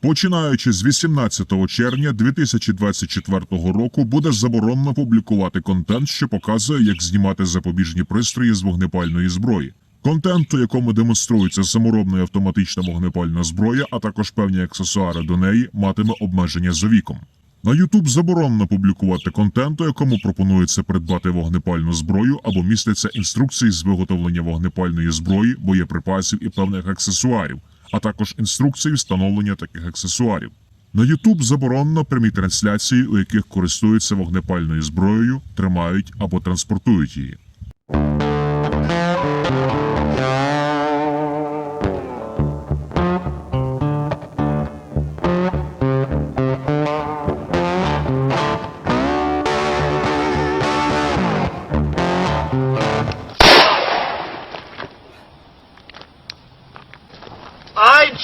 Починаючи з 18 червня 2024 року буде заборонено публікувати контент, що показує, як знімати запобіжні пристрої з вогнепальної зброї. Контент, у якому демонструється саморобна автоматична вогнепальна зброя, а також певні аксесуари до неї, матиме обмеження за віком. На YouTube заборонено публікувати контент, у якому пропонується придбати вогнепальну зброю або містяться інструкції з виготовлення вогнепальної зброї, боєприпасів і певних аксесуарів, а також інструкції встановлення таких аксесуарів. На YouTube заборонено прямі трансляції, у яких користуються вогнепальною зброєю, тримають або транспортують її.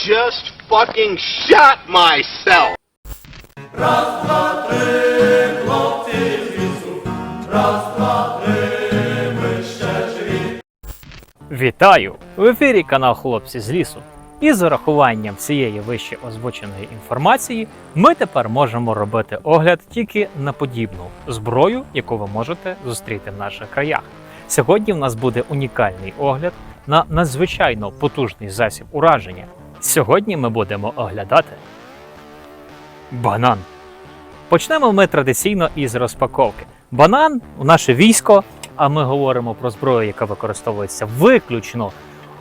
Just fucking shot myself. Вітаю! В ефірі канал Хлопці з лісу. І з урахуванням всієї вище озвученої інформації, ми тепер можемо робити огляд тільки на подібну зброю, яку ви можете зустріти в наших краях. Сьогодні в нас буде унікальний огляд на надзвичайно потужний засіб ураження. Сьогодні ми будемо оглядати банан. Почнемо ми традиційно із розпаковки. Банан у наше військо, а ми говоримо про зброю, яка використовується виключно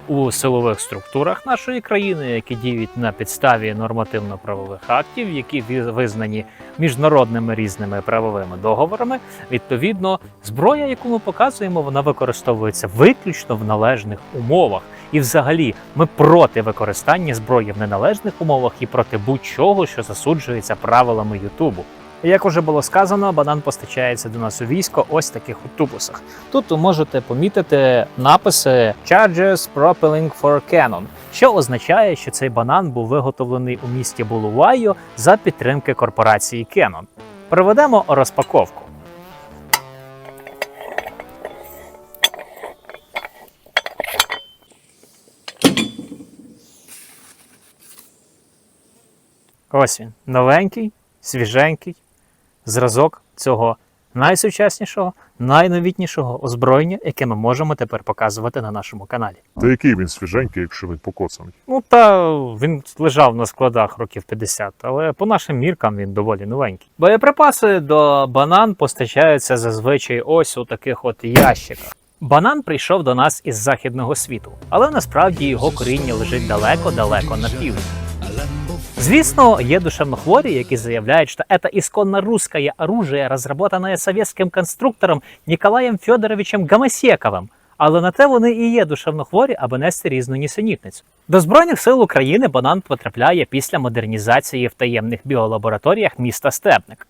у силових структурах нашої країни, які діють на підставі нормативно-правових актів, які визнані міжнародними різними правовими договорами. Відповідно, зброя, яку ми показуємо, вона використовується виключно в належних умовах. І, взагалі, ми проти використання зброї в неналежних умовах і проти будь-чого, що засуджується правилами Ютубу. Як уже було сказано, банан постачається до нас у військо ось таких от тубусах. Тут ви можете помітити написи Charges Propelling for Canon, що означає, що цей банан був виготовлений у місті Булувайо за підтримки корпорації Canon. Проведемо розпаковку. Ось він, новенький, свіженький зразок цього найсучаснішого, найновітнішого озброєння, яке ми можемо тепер показувати на нашому каналі. Та який він свіженький, якщо він покоцаний? Ну та він лежав на складах років 50, але по нашим міркам він доволі новенький. Боєприпаси до банан постачаються зазвичай ось у таких от ящиках. Банан прийшов до нас із західного світу, але насправді його коріння лежить далеко-далеко на півдні. Звісно, є душевнохворі, які заявляють, що це исконно русское оружие, разработанное советским конструктором Ніколаєм Федоровичем Гамасєковим. Але на те вони і є душевнохворі, аби нести різну нісенітницю. До Збройних сил України банан потрапляє після модернізації в таємних біолабораторіях міста Степник.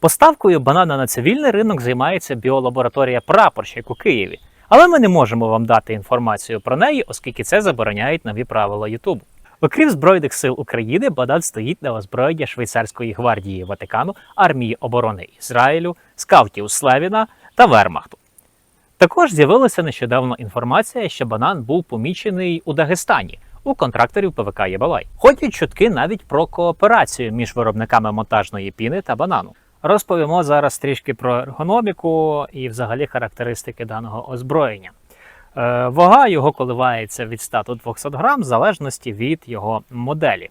Поставкою банана на цивільний ринок займається біолабораторія Прапорщик у Києві. Але ми не можемо вам дати інформацію про неї, оскільки це забороняють нові правила Ютубу. Окрім Збройних сил України, банан стоїть на озброєння Швейцарської гвардії Ватикану, армії оборони Ізраїлю, скаутів Слевіна та Вермахту. Також з'явилася нещодавно інформація, що банан був помічений у Дагестані у контракторів ПВК Єбалай. Ходять чутки навіть про кооперацію між виробниками монтажної піни та банану. Розповімо зараз трішки про ергономіку і взагалі характеристики даного озброєння. Е, Вага його коливається від 100 до 200 грам в залежності від його моделі.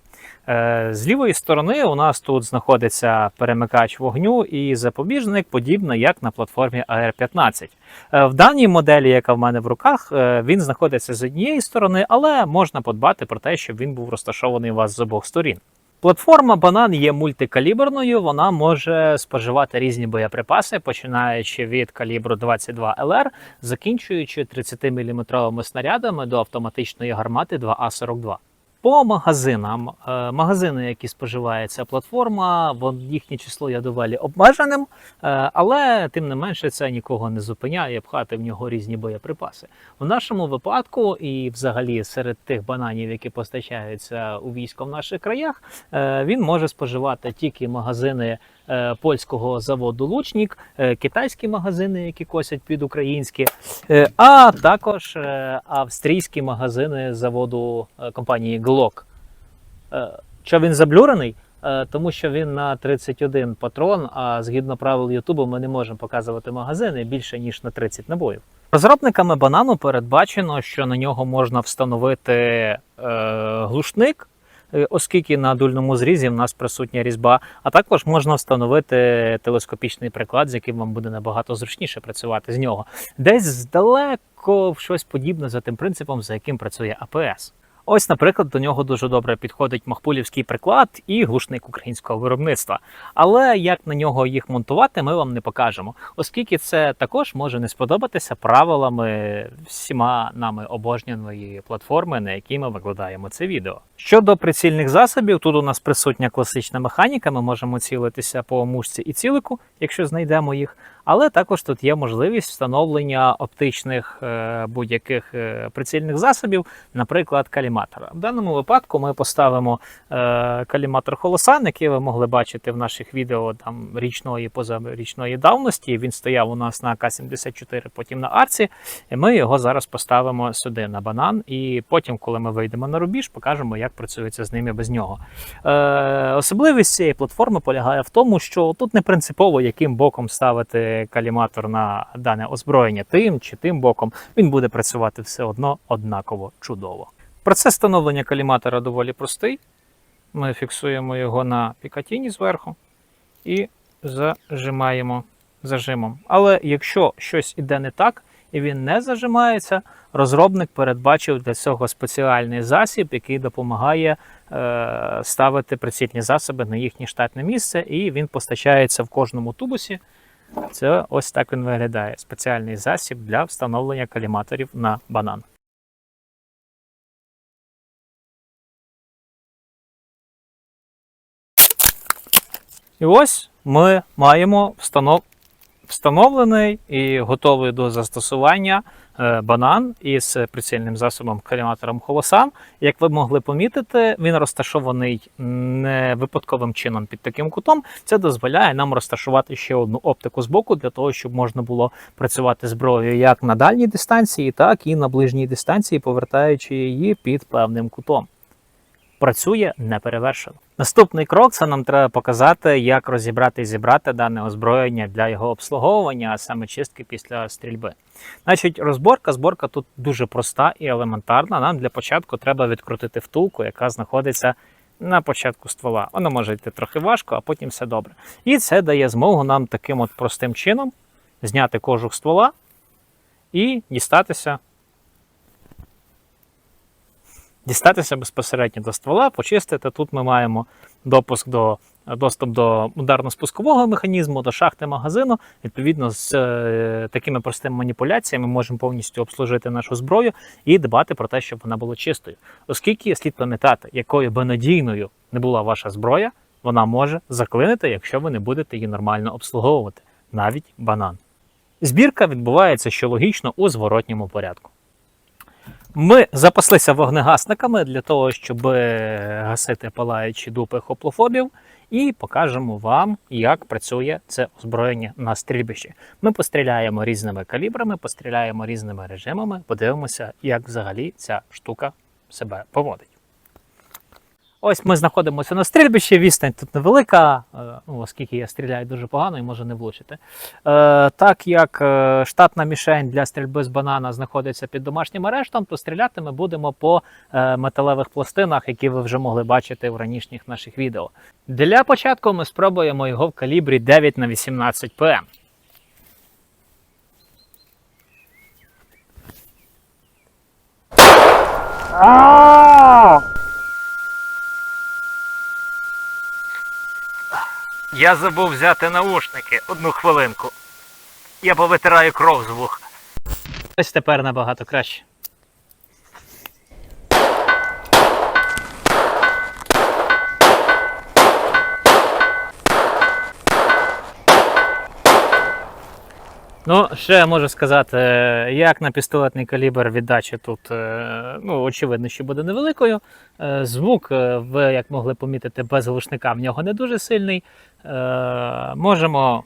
Е, З лівої сторони у нас тут знаходиться перемикач вогню і запобіжник, подібно як на платформі AR-15. Е, В даній моделі, яка в мене в руках, він знаходиться з однієї сторони, але можна подбати про те, щоб він був розташований у вас з обох сторін. Платформа банан є мультикаліберною, вона може споживати різні боєприпаси, починаючи від калібру 22 ЛР, закінчуючи 30-мм снарядами до автоматичної гармати 2А42. По магазинам, е, магазини, які споживає ця платформа, їхнє число є доволі обмеженим, е, але тим не менше це нікого не зупиняє пхати в нього різні боєприпаси. В нашому випадку, і взагалі серед тих бананів, які постачаються у військо в наших краях, е, він може споживати тільки магазини польського заводу Лучнік, е, китайські магазини, які косять під українські, е, а також е, австрійські магазини заводу е, компанії Glock. Е, Що він заблюрений? Е, Тому що він на 31 патрон, а згідно правил Ютубу ми не можемо показувати магазини більше ніж на 30 набоїв. Розробниками банану передбачено, що на нього можна встановити е, глушник, е, оскільки на дульному зрізі в нас присутня різьба, а також можна встановити телескопічний приклад, з яким вам буде набагато зручніше працювати з нього. Десь здалеко щось подібне за тим принципом, за яким працює АПС. Ось, наприклад, до нього дуже добре підходить махпулівський приклад і глушник українського виробництва. Але як на нього їх монтувати, ми вам не покажемо, оскільки це також може не сподобатися правилами всіма нами обожнюваної платформи, на якій ми викладаємо це відео. Щодо прицільних засобів, тут у нас присутня класична механіка. Ми можемо цілитися по мушці і цілику, якщо знайдемо їх. Але також тут є можливість встановлення оптичних е, будь-яких е, прицільних засобів, наприклад, каліматора. В даному випадку ми поставимо е, каліматор Холосан, який ви могли бачити в наших відео там річної позарічної давності. Він стояв у нас на К-74, потім на арці. Ми його зараз поставимо сюди на банан. І потім, коли ми вийдемо на рубіж, покажемо, як працюється з ними без нього. Особливість цієї платформи полягає в тому, що тут не принципово, яким боком ставити каліматор на дане озброєння, тим чи тим боком, він буде працювати все одно однаково чудово. Процес встановлення каліматора доволі простий. Ми фіксуємо його на пікатіні зверху і зажимаємо зажимом. Але якщо щось іде не так і він не зажимається, розробник передбачив для цього спеціальний засіб, який допомагає е, ставити прицільні засоби на їхнє штатне місце, і він постачається в кожному тубусі. Це ось так він виглядає. Спеціальний засіб для встановлення каліматорів на банан. І ось ми маємо встанов... встановлений і готовий до застосування банан із прицільним засобом каліматором Холосан. Як ви могли помітити, він розташований не випадковим чином під таким кутом. Це дозволяє нам розташувати ще одну оптику з боку для того, щоб можна було працювати зброєю як на дальній дистанції, так і на ближній дистанції, повертаючи її під певним кутом. Працює неперевершено. Наступний крок це нам треба показати, як розібрати і зібрати дане озброєння для його обслуговування, а саме чистки після стрільби. Значить, розборка, зборка тут дуже проста і елементарна. Нам для початку треба відкрутити втулку, яка знаходиться на початку ствола. Воно може йти трохи важко, а потім все добре. І це дає змогу нам таким от простим чином зняти кожух ствола і дістатися дістатися безпосередньо до ствола, почистити. Тут ми маємо допуск до доступ до ударно-спускового механізму, до шахти магазину. Відповідно, з е, такими простими маніпуляціями можемо повністю обслужити нашу зброю і дбати про те, щоб вона була чистою. Оскільки слід пам'ятати, якою би надійною не була ваша зброя, вона може заклинити, якщо ви не будете її нормально обслуговувати, навіть банан. Збірка відбувається, що логічно, у зворотньому порядку. Ми запаслися вогнегасниками для того, щоб е, гасити палаючі дупи хоплофобів, і покажемо вам, як працює це озброєння на стрільбищі. Ми постріляємо різними калібрами, постріляємо різними режимами, подивимося, як взагалі ця штука себе поводить. Ось ми знаходимося на стрільбищі, відстань тут невелика, е, ну, оскільки я стріляю дуже погано і можу не влучити. Е, так як е, штатна мішень для стрільби з банана знаходиться під домашнім арештом, то стріляти ми будемо по металевих пластинах, які ви вже могли бачити в ранішніх наших відео. Для початку ми спробуємо його в калібрі 9 на 18 ПМ. Я забув взяти наушники. Одну хвилинку. Я повитираю кров з вуха. Ось тепер набагато краще. Ну, ще я можу сказати, як на пістолетний калібр віддача тут, е, ну, очевидно, що буде невеликою. Е, Звук, е, ви як могли помітити, без глушника в нього не дуже сильний. Можемо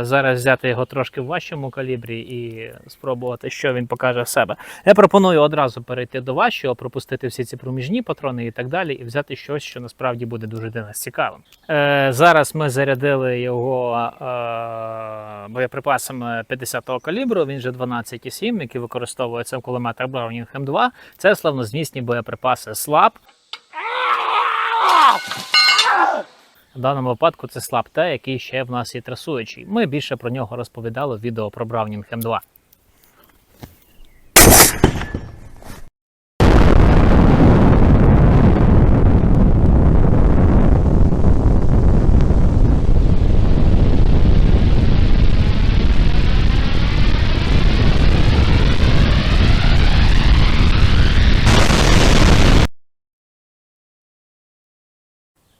зараз взяти його трошки в важчому калібрі і спробувати, що він покаже в себе. Я пропоную одразу перейти до важчого, пропустити всі ці проміжні патрони і так далі, і взяти щось, що насправді буде дуже для нас цікавим. Е, зараз ми зарядили його е, боєприпасами 50-го калібру. Він же 12,7, який використовується в кулеметах Browning M2. Це славнозвісні боєприпаси SLAP. В даному випадку це слаб Т, який ще в нас є трасуючий. Ми більше про нього розповідали в відео про Браунінг M2.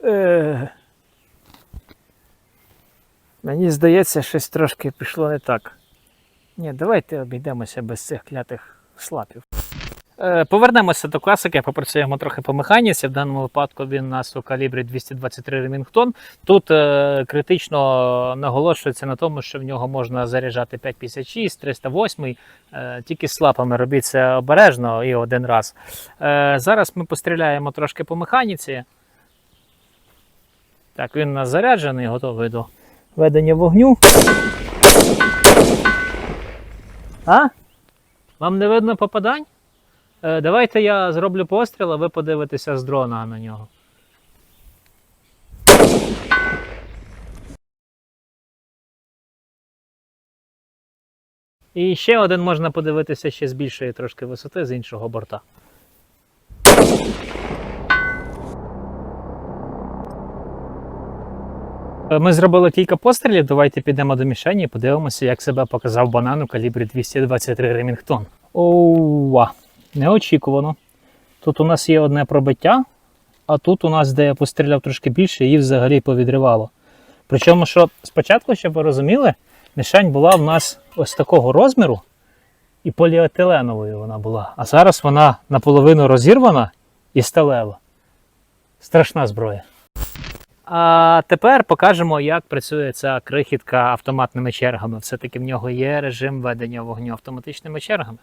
Е... Мені здається, щось трошки пішло не так. Ні, давайте обійдемося без цих клятих слапів. Е, повернемося до класики, попрацюємо трохи по механіці. В даному випадку він у нас у калібрі 223 Ремінгтон. Тут е, критично наголошується на тому, що в нього можна заряджати 5,56, 308, е, тільки з слапами робіть це обережно і один раз. Е, зараз ми постріляємо трошки по механіці. Так, він у нас заряджений, готовий до ведення вогню. А? Вам не видно попадань? Е, давайте я зроблю постріл, а ви подивитеся з дрона на нього. І ще один можна подивитися ще з більшої трошки висоти з іншого борта. Ми зробили кілька пострілів. Давайте підемо до мішені і подивимося, як себе показав банан у калібрі 223 Ремінгтон. Оуа, неочікувано. Тут у нас є одне пробиття, а тут у нас, де я постріляв трошки більше, її взагалі повідривало. Причому, що спочатку, щоб ви розуміли, мішень була в нас ось такого розміру, і поліетиленовою вона була. А зараз вона наполовину розірвана і сталева. Страшна зброя. А тепер покажемо, як працює ця крихітка автоматними чергами. Все-таки в нього є режим ведення вогню автоматичними чергами.